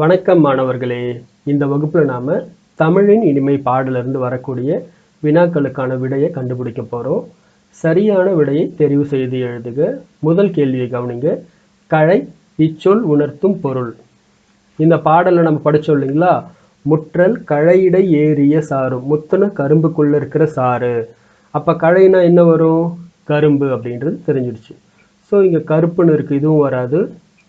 வணக்கம் மாணவர்களே. இந்த வகுப்பில் நாம் தமிழின் இனிமை பாடலிருந்து வரக்கூடிய வினாக்களுக்கான விடையை கண்டுபிடிக்க போகிறோம் சரியான விடையை தெரிவு செய்து எழுதுக. முதல் கேள்வியை கவனிங்க. கழை இச்சொல் உணர்த்தும் பொருள். இந்த பாடலை நம்ம படித்தோம் இல்லைங்களா? முற்றல் கழையிடை ஏறிய சாறு முத்துன கரும்புக்குள்ளே இருக்கிற சாறு. அப்போ கழைனா என்ன வரும்? கரும்பு அப்படின்றது தெரிஞ்சிடுச்சு ஸோ இங்கே கருப்புன்னு இருக்குது இதுவும் வராது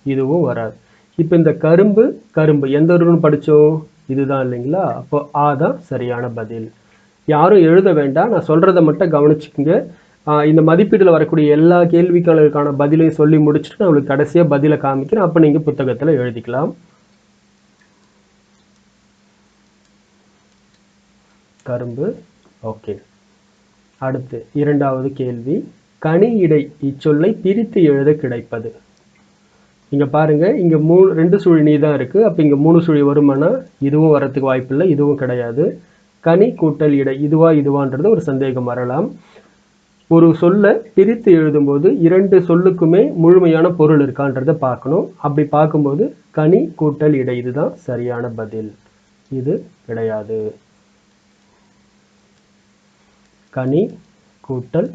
இதுவும் வராது. இப்போ இந்த கரும்பு கரும்பு. எந்த ஒருன்னு படித்தோம் இதுதான் இல்லைங்களா? அப்போ ஆ தான் சரியான பதில். யாரும் எழுத வேண்டாம். நான் சொல்கிறத மட்டும் கவனிச்சுக்கோங்க. இந்த மதிப்பீட்டில் வரக்கூடிய எல்லா கேள்விகளுக்கான பதிலையும் சொல்லி முடிச்சுட்டு நான் உங்களுக்கு கடைசியாக பதிலை காமிக்கிறேன். அப்போ நீங்கள் புத்தகத்தில் எழுதிக்கலாம். கரும்பு. ஓகே. அடுத்து இரண்டாவது கேள்வி. கனி இடை இச்சொல்லை பிரித்து எழுத கிடைப்பது. இங்கே பாருங்கள் இங்கே மூணு ரெண்டு சுழி நீ தான் இருக்குது அப்போ இங்கே மூணு சுழி வருமானா இதுவும் வரத்துக்கு வாய்ப்பில்லை இதுவும் கிடையாது. கனி கூட்டல் இடை இதுவா இதுவான்றது ஒரு சந்தேகம் வரலாம். ஒரு சொல்லை பிரித்து எழுதும்போது இரண்டு சொல்லுக்குமே முழுமையான பொருள் இருக்கான்றதை பார்க்கணும். அப்படி பார்க்கும்போது கனி கூட்டல் இடை இதுதான் சரியான பதில். இது கிடையாது. கனி கூட்டல்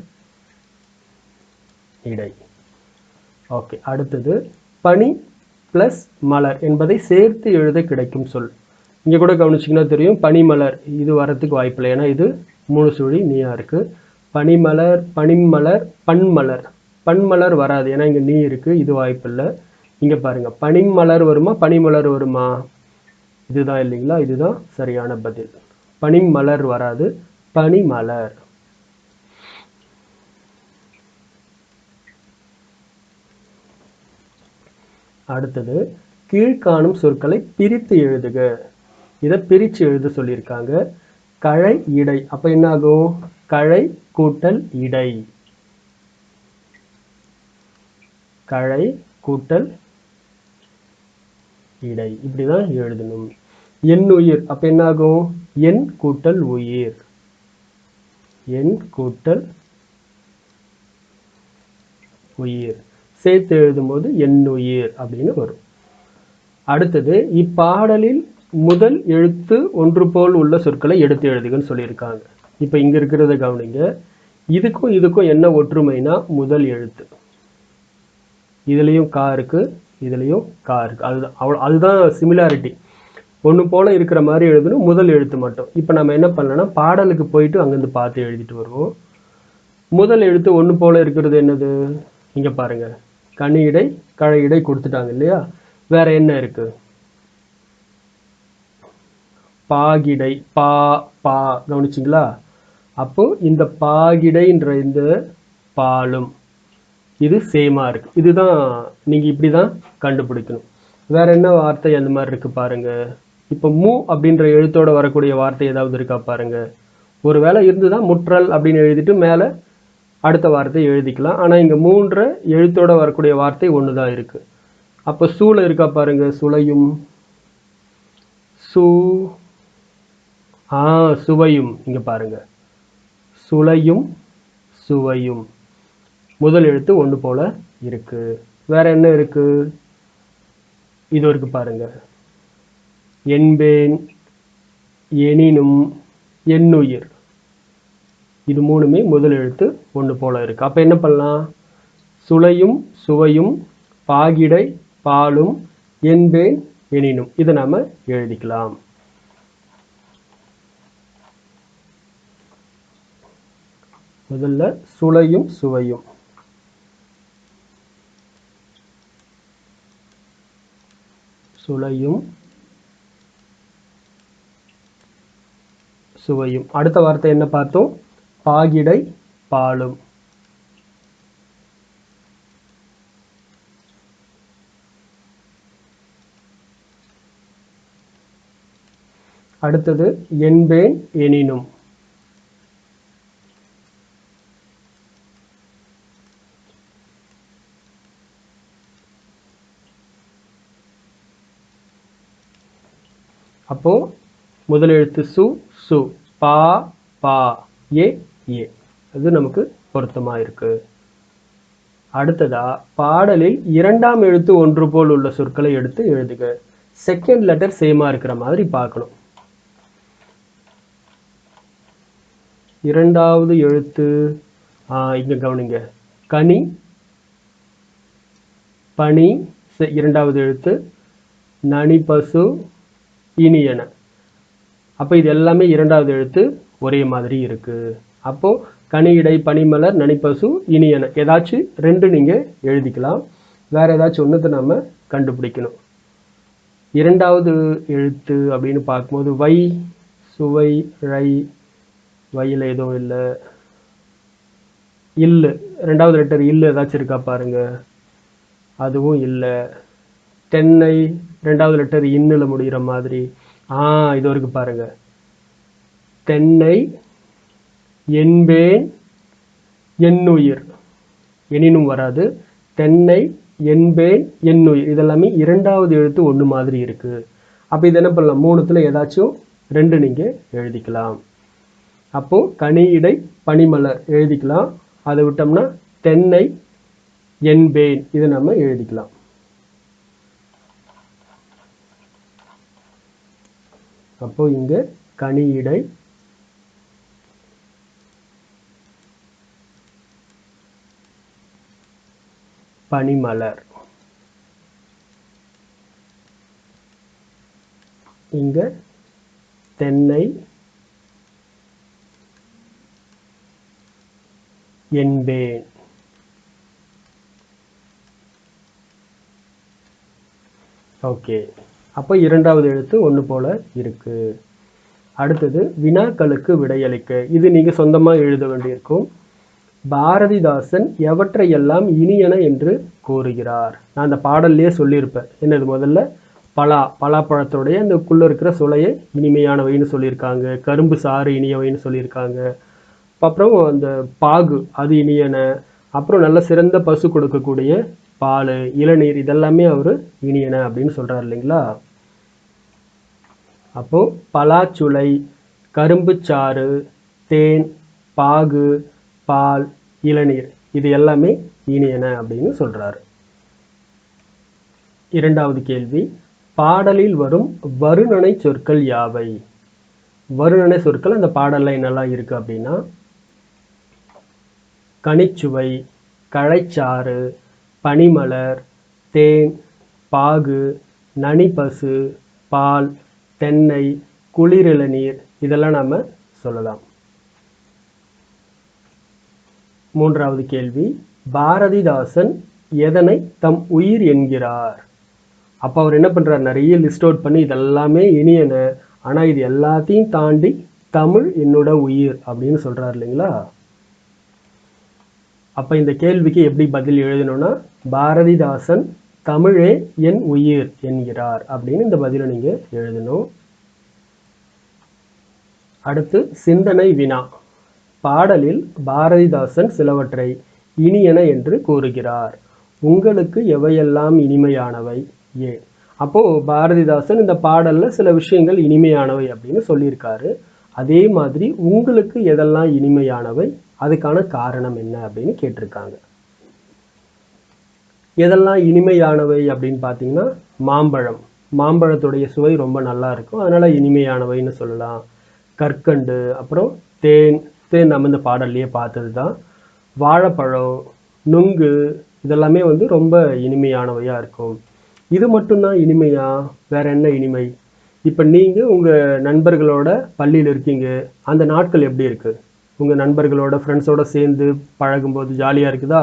இடை. ஓகே அடுத்தது பனி ப்ளஸ் மலர் என்பதை சேர்த்து எழுத கிடைக்கும் சொல். இங்கே கூட கவனிச்சிங்கன்னா தெரியும் பனிமலர் இது வரத்துக்கு வாய்ப்பில்லை. ஏன்னா இது மூணு சுழி நீயா இருக்குது பனிமலர் பனிமலர் பன்மலர் பன்மலர் வராது. ஏன்னா இங்கே நீ இருக்குது இது வாய்ப்பில்லை. இங்கே பாருங்க பனிமலர் வருமா பனிமலர் வருமா? இதுதான் இல்லைங்களா? இதுதான் சரியான பதில். பனிமலர் வராது பனிமலர் அடுத்தது கீழ்காணும் சொற்களை பிரித்து எழுதுக. இதை பிரித்து எழுத சொல்லியிருக்காங்க. கழை இடை. அப்போ என்னாகும்? கழை கூட்டல் இடை. கழை கூட்டல் இடை. இப்படிதான் எழுதணும். என் உயிர். அப்ப என்னாகும்? என் கூட்டல் உயிர். என் கூட்டல் உயிர். சேர்த்து எழுதும்போது எண்ணுயிர் அப்படின்னு வரும். அடுத்தது இப்பாடலில் முதல் எழுத்து ஒன்று போல் உள்ள சொற்களை எடுத்து எழுதுகன்னு சொல்லியிருக்காங்க. இப்போ இங்க இருக்கிறத கவனிங்க. இதுக்கும் இதுக்கும் என்ன ஒற்றுமைனா முதல் எழுத்து. இதுலயும் கா இருக்கு இதுலேயும் கா இருக்கு. அதுதான் அவ்வளோ அதுதான் சிமிலாரிட்டி ஒன்று போல இருக்கிற மாதிரி எழுதணும் முதல் எழுத்து மட்டும். இப்போ நம்ம என்ன பண்ணலன்னா பாடலுக்கு போயிட்டு அங்கேருந்து பார்த்து எழுதிட்டு வருவோம். முதல் எழுத்து ஒன்று போல இருக்கிறது என்னது? இங்கே பாருங்க. கனி இடை கழை இடை கொடுத்துட்டாங்க இல்லையா? வேற என்ன இருக்கு? பாகிடை பா பா கவனிச்சிங்களா? அப்போ இந்த பாகிடைன்ற இந்த பாலும் இது சேமா இருக்கு. இதுதான் நீங்க இப்படிதான் கண்டுபிடிக்கணும். வேற என்ன வார்த்தை அந்த மாதிரி இருக்கு பாருங்க. இப்போ மூ அப்படின்ற எழுத்தோட வரக்கூடிய வார்த்தை ஏதாவது இருக்கா பாருங்க. ஒருவேளை இருந்துதான் முற்றல் அப்படின்னு எழுதிட்டு மேல அடுத்த வார்த்தை எழுதிக்கலாம். ஆனால் இங்கே மூன்று எழுத்தோடு வரக்கூடிய வார்த்தை ஒன்று தான் இருக்குது அப்போ சூளை இருக்கா பாருங்க சுளையும். சூ ஆ சுவையும். இங்கே பாருங்க. சுளையும் சுவையும். முதல் எழுத்து ஒன்று போல இருக்குது வேற என்ன இருக்குது இது இருக்கு பாருங்க. என்பேன் எனினும் எண்ணுயிர் இது மூணுமே முதல் எழுத்து ஒன்று போல இருக்கு. அப்ப என்ன பண்ணலாம்? சுளையும் சுவையும் பாகிடை பாலும் என்பேன் எனினும். இதை நாம எழுதிக்கலாம். முதல்ல சுளையும் சுவையும். சுளையும் சுவையும். அடுத்த வார்த்தை என்ன பார்த்தோம்? பாகிடை பாலும் அடுத்தது என்பேன் எனினும். அப்போ முதலெழுத்து சு சு. பா பா. ஏ ஏ. அது நமக்கு பொருத்தமாக இருக்கு. அடுத்ததா பாடலில் இரண்டாம் எழுத்து ஒன்று போல் உள்ள சொற்களை எடுத்து எழுதுக. செகண்ட் லெட்டர் சேமாக இருக்கிற மாதிரி பார்க்கணும். இரண்டாவது எழுத்து இங்கே கவனிங்க. கனி பனி செ- இரண்டாவது எழுத்து நனி பசு இனியன. அப்போ இது எல்லாமே இரண்டாவது எழுத்து ஒரே மாதிரி இருக்குது அப்போது கனியிடை பனிமலர் நனிப்பசு இனியன ஏதாச்சும் ரெண்டு நீங்கள் எழுதிக்கலாம். வேற ஏதாச்சும் ஒன்றுத்தை நாம் கண்டுபிடிக்கணும். இரண்டாவது எழுத்து அப்படின்னு பார்க்கும்போது வை சுவை ழை வையில் எதுவும் இல்லை. இல்லு. ரெண்டாவது லெட்டர் இல்லு ஏதாச்சும் இருக்கா பாருங்க. அதுவும் இல்லை. தென்னை ரெண்டாவது லெட்டர் இன்னில் முடிகிற மாதிரி. ஆ இது வரைக்கும் பாருங்க. தென்னை என்பே என்னுயிர். எனினும் வராது. தென்னை என்பே என்னுயிர். இதெல்லாமே இரண்டாவது எழுத்து ஒன்று மாதிரி இருக்குது அப்போ இது என்ன பண்ணலாம்? மூணுத்தில் ஏதாச்சும் ரெண்டு நீங்கள் எழுதிக்கலாம். அப்போது கனியிடை பனிமலர் எழுதிக்கலாம். அதை விட்டோம்னா தென்னை என்பேன். இதை நம்ம எழுதிக்கலாம். அப்போ இங்கே கனியிடை பனிமலர். இங்க தென்னை என்பேன். ஓகே. அப்போ இரண்டாவது எழுத்து ஒன்று போல இருக்கு. அடுத்தது வினாக்களுக்கு விடையளிக்க. இது நீங்க சொந்தமாக எழுத வேண்டியிருக்கும். பாரதிதாசன் எவற்றையெல்லாம் இனியன என்று கூறுகிறார். நான் அந்த பாடல்லையே சொல்லியிருப்பேன். என்னது முதல்ல? பலா. பலாப்பழத்தோடைய அந்த குள்ளே இருக்கிற சுளையை இனிமையானவைன்னு சொல்லியிருக்காங்க. கரும்பு சாறு இனியவைன்னு சொல்லியிருக்காங்க. அப்புறம் அந்த பாகு அது இனியன. அப்புறம் நல்ல சிறந்த பசு கொடுக்கக்கூடிய பால் இளநீர் இதெல்லாமே அவர் இனியன அப்படின்னு சொல்கிறார் இல்லைங்களா? அப்போது பலாச்சுளை கரும்புச்சாறு தேன் பாகு பால் இளநீர் இது எல்லாமே இனியன அப்படின்னு சொல்றாரு. இரண்டாவது கேள்வி பாடலில் வரும் வருணனை சொற்கள் யாவை? வருணனை சொற்கள் அந்த பாடலில் என்னெல்லாம் இருக்கு அப்படின்னா கனிச்சுவை கழைச்சாறு பனிமலர் தேன் பாகு நனிப்பசு பால் தென்னை குளிரிளநீர் இதெல்லாம் நாம் சொல்லலாம். மூன்றாவது கேள்வி பாரதிதாசன் எதனை தம் உயிர் என்கிறார்? அப்போ அவர் என்ன பண்ணுறார் நிறைய லிஸ்ட் அவுட் பண்ணி இதெல்லாமே இனியன ஆனா இது எல்லாத்தையும் தாண்டி தமிழ் என்னோட உயிர் அப்படின்னு சொல்கிறார் இல்லைங்களா? அப்ப இந்த கேள்விக்கு எப்படி பதில் எழுதணும்னா பாரதிதாசன் தமிழே என் உயிர் என்கிறார் அப்படின்னு இந்த பதிலை நீங்க எழுதணும். அடுத்து சிந்தனை வினா. பாடலில் பாரதிதாசன் சிலவற்றை இனியன என்று கூறுகிறார். உங்களுக்கு எவையெல்லாம் இனிமையானவை? ஏன் அப்போது பாரதிதாசன் இந்த பாடலில் சில விஷயங்கள் இனிமையானவை அப்படின்னு சொல்லியிருக்காரு. அதே மாதிரி உங்களுக்கு எதெல்லாம் இனிமையானவை? அதுக்கான காரணம் என்ன அப்படின்னு கேட்டிருக்காங்க. எதெல்லாம் இனிமையானவை அப்படின்னு பார்த்தீங்கன்னா மாம்பழம். மாம்பழத்துடைய சுவை ரொம்ப நல்லா இருக்கும். அதனால் இனிமையானவைன்னு சொல்லலாம். கற்கண்டு அப்புறம் தேன் நம்ம இந்த பாடல்லையே பார்த்தது தான் வாழைப்பழம் நுங்கு இதெல்லாமே வந்து ரொம்ப இனிமையானவையாக இருக்கும். இது மட்டும்தான் இனிமையா? வேற என்ன இனிமை? இப்போ நீங்கள் உங்கள் நண்பர்களோட பள்ளியில் இருக்கீங்க. அந்த நாட்கள் எப்படி இருக்குது உங்கள் நண்பர்களோட ஃப்ரெண்ட்ஸோட சேர்ந்து பழகும்போது ஜாலியாக இருக்குதா?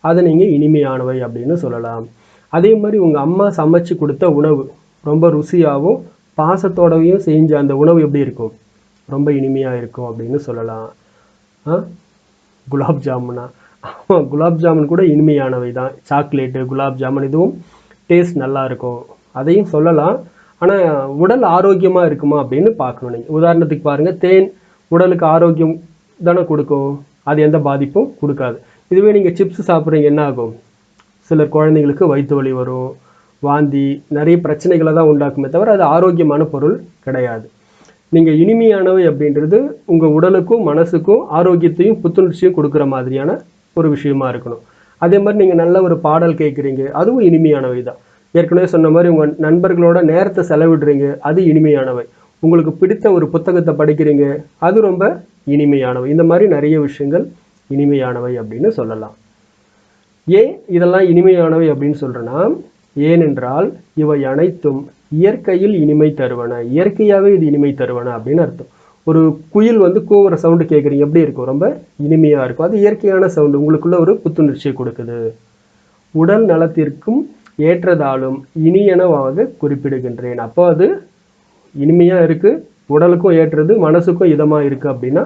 அதை நீங்கள் இனிமையானவை அப்படின்னு சொல்லலாம். அதே மாதிரி உங்கள் அம்மா சமைச்சு கொடுத்த உணவு ரொம்ப ருசியாகவும் பாசத்தோடவையும் செஞ்ச அந்த உணவு எப்படி இருக்கும்? ரொம்ப இனிமையாக இருக்கும் அப்படின்னு சொல்லலாம். குலாப் ஜாமுனா. ஆமாம் குலாப் ஜாமுன் கூட இனிமையானவை தான். சாக்லேட்டு குலாப் ஜாமுன் இதுவும் டேஸ்ட் நல்லா இருக்கும். அதையும் சொல்லலாம். ஆனால் உடல் ஆரோக்கியமாக இருக்குமா அப்படின்னு பார்க்கணும் நீங்கள் உதாரணத்துக்கு பாருங்கள் தேன் உடலுக்கு ஆரோக்கியம் தானே கொடுக்கும். அது எந்த பாதிப்பும் கொடுக்காது. இதுவே நீங்கள் சிப்ஸ் சாப்பிட்றீங்க என்ன ஆகும்? சிலர் குழந்தைங்களுக்கு வயிற்று வலி வரும் வாந்தி நிறைய பிரச்சனைகளை தான் உண்டாக்குமே தவிர அது ஆரோக்கியமான பொருள் கிடையாது. நீங்கள் இனிமையானவை அப்படின்றது உங்கள் உடலுக்கும் மனசுக்கும் ஆரோக்கியத்தையும் புத்துணர்ச்சியும் கொடுக்குற மாதிரியான ஒரு விஷயமா இருக்கணும். அதே மாதிரி நீங்கள் நல்ல ஒரு பாடல் கேட்குறீங்க அதுவும் இனிமையானவை தான். ஏற்கனவே சொன்ன மாதிரி உங்கள் நண்பர்களோட நேரத்தை செலவிடுறீங்க அது இனிமையானவை. உங்களுக்கு பிடித்த ஒரு புத்தகத்தை படிக்கிறீங்க அது ரொம்ப இனிமையானவை. இந்த மாதிரி நிறைய விஷயங்கள் இனிமையானவை அப்படின்னு சொல்லலாம். ஏன் இதெல்லாம் இனிமையானவை அப்படின்னு சொல்கிறேன்னா ஏனென்றால் இவை அனைத்தும் இயற்கையில் இனிமை தருவன இயற்கையாகவே இது இனிமை தருவன அப்படின்னு அர்த்தம். ஒரு குயில் வந்து கூவுற சவுண்டு கேட்குறீங்க எப்படி இருக்கும்? ரொம்ப இனிமையாக இருக்கும். அது இயற்கையான சவுண்டு உங்களுக்குள்ள ஒரு புத்துணர்ச்சியை கொடுக்குது. உடல் நலத்திற்கும் ஏற்றதாலும் இனியனவாக குறிப்பிடுகின்றேன். அப்போ அது இனிமையாக இருக்குது உடலுக்கும் ஏற்றது மனசுக்கும் இதமாக இருக்குது அப்படின்னா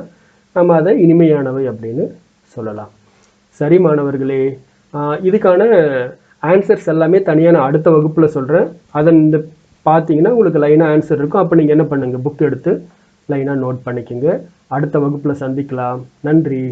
நம்ம அதை இனிமையானவை அப்படின்னு சொல்லலாம். சரி மாணவர்களே இதுக்கான ஆன்சர்ஸ் எல்லாமே தனியான அடுத்த வகுப்பில் சொல்கிறேன் அதன் இந்த பார்த்தீங்கன்னா உங்களுக்கு லைனாக ஆன்சர் இருக்கும். அப்போ நீங்கள் என்ன பண்ணுங்கள் புக் எடுத்து லைனாக நோட் பண்ணிக்கோங்க. அடுத்த வகுப்பில் சந்திக்கலாம். நன்றி.